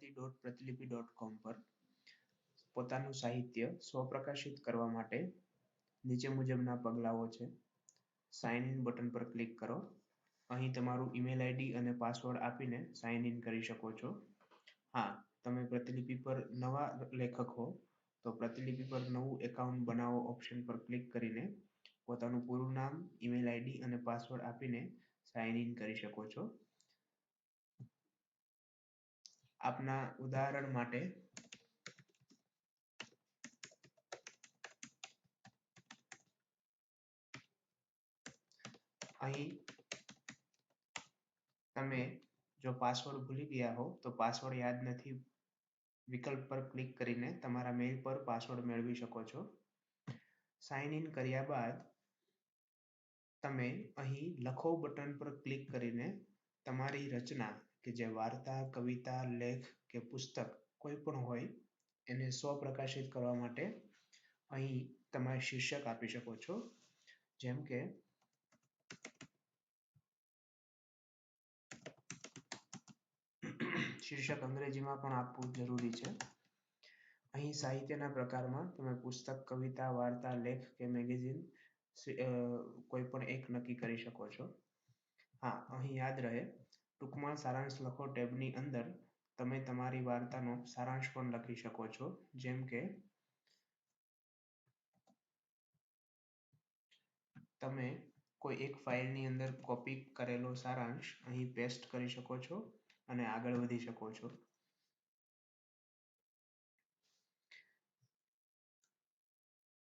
Gujarati dot પ્રતિલિપિ dot કોમ પર પોતાનું સાહિત્ય સ્વપ્રકાશિત કરવા માટે નીચે મુજબના પગલાઓ છે. સાઇન ઇન બટન પર ક્લિક કરો. અહીં તમારું ઈમેલ આઈડી અને પાસવર્ડ આપીને સાઇન ઇન કરી શકો છો. હા, તમે પ્રતિલિપિ પર નવા લેખક હો, તો પ્રતિલિપિ પર નવું એકાઉન્ટ બનાવો ઓપ્શન પર ક્લિક કરીને પોતાનું પૂરું નામ ઈમેલ આઈડી અને પાસવર્ડ આપીને સાઇન ઇન કરી શકો છો. આપના ઉદાહરણ માટે અહીં તમે જો પાસવર્ડ ભૂલી ગયા હો તો પાસવર્ડ યાદ નથી, વિકલ્પ પર ક્લિક કરીને તમારા મેઇલ પર પાસવર્ડ મેળવી શકો છો. સાઇન ઇન કર્યા બાદ તમે અહીં લખો બટન પર ક્લિક કરીને તમારી રચના કે જે વાર્તા, કવિતા, લેખ કે પુસ્તક કોઈ પણ હોય, એને સ્વપ્રકાશિત કરવા માટે અહીં તમે શીર્ષક આપી શકો છો. જેમ કે, શીર્ષક અંગ્રેજીમાં પણ આપવું જરૂરી છે. અહીં સાહિત્યના પ્રકારમાં તમે પુસ્તક, કવિતા, વાર્તા, લેખ કે મેગેઝિન કોઈ પણ એક નક્કી કરી શકો છો. હા, અહીં યાદ રહે ટૂંકમાં સારાંશ લખો ટેબની અંદર. તમે તમારી વાર્તાનો સારાંશ પણ લખી શકો છો. જેમ કે, તમે કોઈ એક ફાઇલની અંદર કોપી કરેલો સારાંશ અહીં પેસ્ટ કરી શકો છો અને આગળ વધી શકો છો.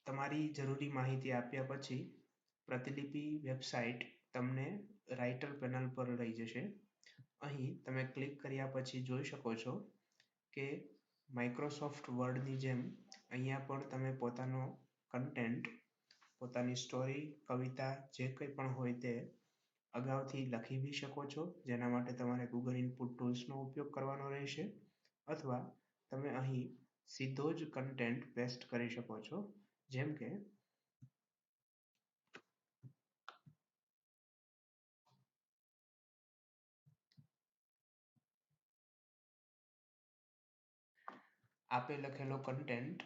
તમારી જરૂરી માહિતી આપ્યા પછી પ્રતિલિપિ વેબસાઇટ તમને રાઇટર પેનલ પર લઈ જશે. અહીં તમે ક્લિક કર્યા પછી જોઈ શકો છો કે માઇક્રોસોફ્ટ વર્ડની જેમ અહીંયા પણ તમે પોતાનો કન્ટેન્ટ પોતાની સ્ટોરી કવિતા જે કંઈ પણ હોય તે અગાઉથી લખી બી શકો છો. જેના માટે તમારે ગૂગલ ઇનપુટ ટૂલ્સનો ઉપયોગ કરવાનો રહેશે અથવા તમે અહીં સીધો જ કન્ટેન્ટ પેસ્ટ કરી શકો છો. જેમ કે આપે લખેલો કન્ટેન્ટ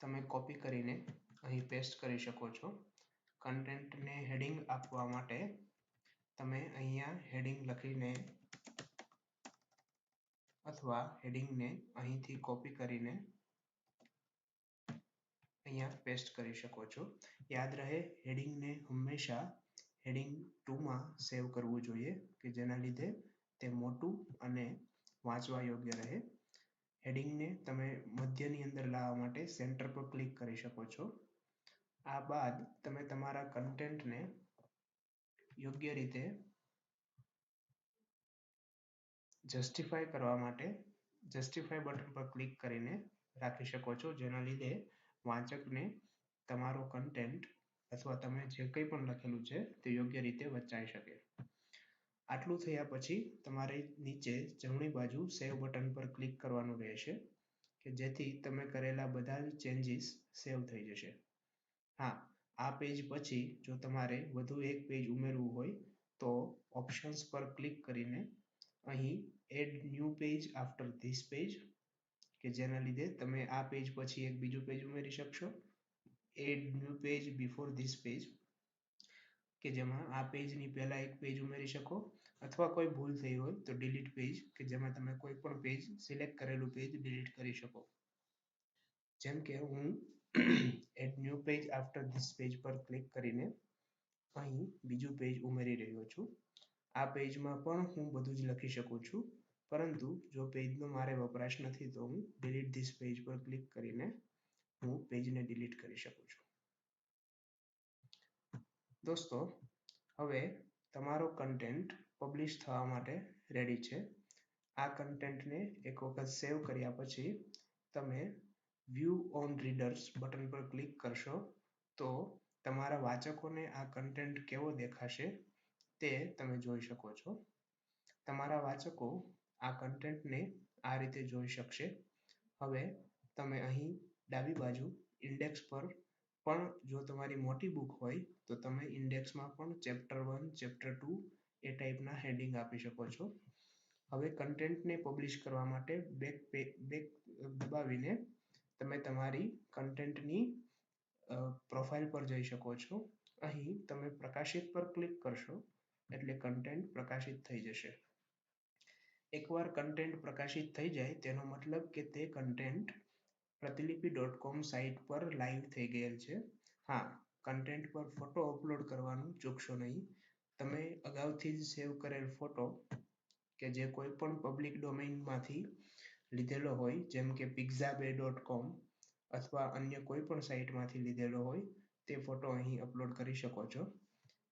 તમે કોપી કરીને અહીં પેસ્ટ કરી શકો છો. કન્ટેન્ટને હેડિંગ આપવા માટે તમે અહીંયા હેડિંગ લખીને અથવા હેડિંગને અહીંથી કોપી કરીને અહીંયા પેસ્ટ કરી શકો છો. યાદ રહે હેડિંગને હંમેશા હેડિંગ ટુમાં સેવ કરવું જોઈએ કે જેના લીધે તે મોટું અને વાંચવા યોગ્ય રહે. હેડિંગને તમે મધ્યની અંદર લાવવા માટે સેન્ટર પર ક્લિક કરી શકો છો. આ બાદ તમે તમારા કન્ટેન્ટને યોગ્ય રીતે જસ્ટિફાય કરવા માટે જસ્ટિફાય બટન પર ક્લિક કરીને રાખી શકો છો. જેના લીધે વાંચકને તમારો કન્ટેન્ટ અથવા તમે જે કંઈ પણ લખેલું છે તે યોગ્ય રીતે વચાઈ શકે. આટલું થયા પછી તમારે નીચે જમણી બાજુ સેવ બટન પર ક્લિક કરવાનું રહેશે, કે જેથી તમે કરેલા બધા જ ચેન્જીસ સેવ થઈ જશે. હા, આ પેજ પછી જો તમારે વધુ એક પેજ ઉમેરવું હોય, તો ઓપ્શન્સ પર ક્લિક કરીને અહીં add new page after this page કે જેના લીધે તમે આ પેજ પછી એક બીજું પેજ ઉમેરી શકશો. Add new page before this page કે જેમાં આ પેજની પહેલાં એક પેજ ઉમેરી શકો અથવા કોઈ ભૂલ થઈ હોય તો ડિલીટ પેજ કે જેમાં તમે કોઈ પણ પેજ સિલેક્ટ કરેલું પેજ ડિલીટ કરી શકો. જેમ કે હું add new page after this page પર ક્લિક કરીને અહીં બીજું પેજ ઉમેરી રહ્યો છું. આ પેજમાં પણ હું બધું જ લખી શકું છું, પરંતુ જો પેજનો મારે વપરાશ નથી તો હું ડિલીટ ધીસ પેજ પર ક્લિક કરીને હું પેજને ડિલીટ કરી શકું છું. દોસ્તો, હવે તમારો કન્ટેન્ટ પબ્લિશ થવા માટે રેડી છે. આ કન્ટેન્ટને એક વખત સેવ કર્યા પછી તમે વ્યૂ ઓન રીડર્સ બટન પર ક્લિક કરશો તો તમારા વાચકોને આ કન્ટેન્ટ કેવો દેખાશે તે તમે જોઈ શકો છો. તમારા વાચકો આ કન્ટેન્ટને આ રીતે જોઈ શકશે. હવે તમે અહીં ડાબી બાજુ ઇન્ડેક્સ પર પણ જો તમારી મોટી બુક હોય, તો તમે ઇન્ડેક્સમાં પણ ચેપ્ટર વન ચેપ્ટર ટુ એ ટાઈપના હેડિંગ આપી શકો છો. હવે કન્ટેન્ટને પબ્લિશ કરવા માટે બેક બેક દબાવીને તમે તમારી કન્ટેન્ટની પ્રોફાઇલ પર જઈ શકો છો. અહીં તમે પ્રકાશિત પર ક્લિક કરશો, એટલે કન્ટેન્ટ પ્રકાશિત થઈ જશે. એકવાર કન્ટેન્ટ પ્રકાશિત થઈ જાય, તેનો મતલબ કે તે content Pratilipi dot com site પર લાઈવ થઈ ગયેલ છે. હા કન્ટેન્ટ પર ફોટો અપલોડ કરવાનું ચૂકશો નહીં. તમે અગાઉથી જ સેવ કરેલ ફોટો કે જે કોઈ પણ પબ્લિક ડોમેઇનમાંથી લીધેલો હોય, જેમ કે બે ડોટ કોમ અથવા અન્ય કોઈ પણ સાઇટમાંથી લીધેલો હોય, તે ફોટો અહીં અપલોડ કરી શકો છો.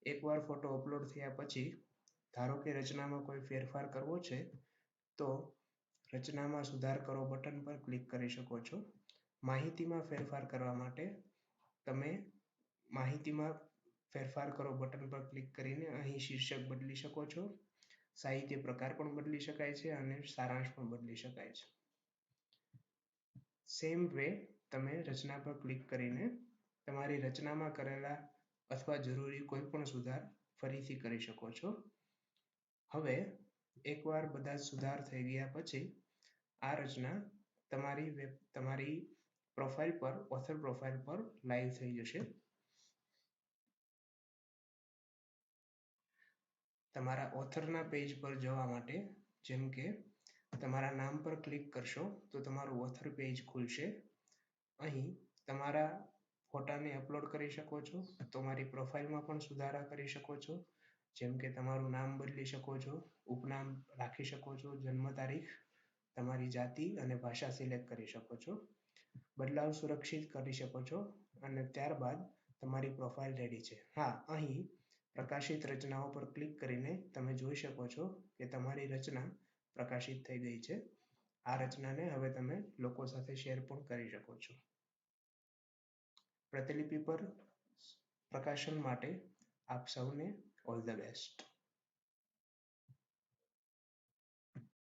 એકવાર ફોટો અપલોડ થયા પછી, ધારો કે રચનામાં કોઈ ફેરફાર કરવો છે, તો રચનામાં સુધાર કરો બટન પર ક્લિક કરી શકો છો. માહિતીમાં ફેરફાર કરવા માટે તમે માહિતીમાં ફેરફાર કરો બટન પર ક્લિક કરીને અહીં શીર્ષક બદલી શકો છો. સાહિત્ય પ્રકાર પણ બદલી શકાય છે અને સારાંશ પણ બદલી શકાય છે. સેમ વે તમે રચના પર ક્લિક કરીને તમારી રચનામાં કરેલા અથવા જરૂરી કોઈ પણ સુધાર ફરીથી કરી શકો છો. હવે, એકવાર બધા સુધાર થઈ ગયા પછી આ રચના તમારી વેબ, તમારી પ્રોફાઇલ પર ઓથર પ્રોફાઇલ પર લાઈવ થઈ જશે. તમારા ઓથરના પેજ પર જવા માટે જેમ કે તમારા નામ પર ક્લિક કરશો તો તમારું ઓથર પેજ ખુલશે. અહીં તમારા ફોટાને અપલોડ કરી શકો છો તમારી પ્રોફાઇલમાં પણ સુધારા કરી શકો છો. જેમ કે તમારું નામ બદલી શકો છો, ઉપનામ રાખી શકો છો, જન્મ તારીખ તમારી જાતિ અને ભાષા સિલેક્ટ કરી શકો છો. બદલાવ સુરક્ષિત કરી શકો છો અને ત્યારબાદ તમારી પ્રોફાઇલ રેડી છે. હા, અહીં પ્રકાશિત રચનાઓ પર ક્લિક કરીને તમે જોઈ શકો છો કે તમારી રચના પ્રકાશિત થઈ ગઈ છે. આ રચનાને હવે તમે લોકો સાથે શેર પણ કરી શકો છો. પ્રતિલિપિ પર પ્રકાશન માટે આપ સૌને ઓલ ધ બેસ્ટ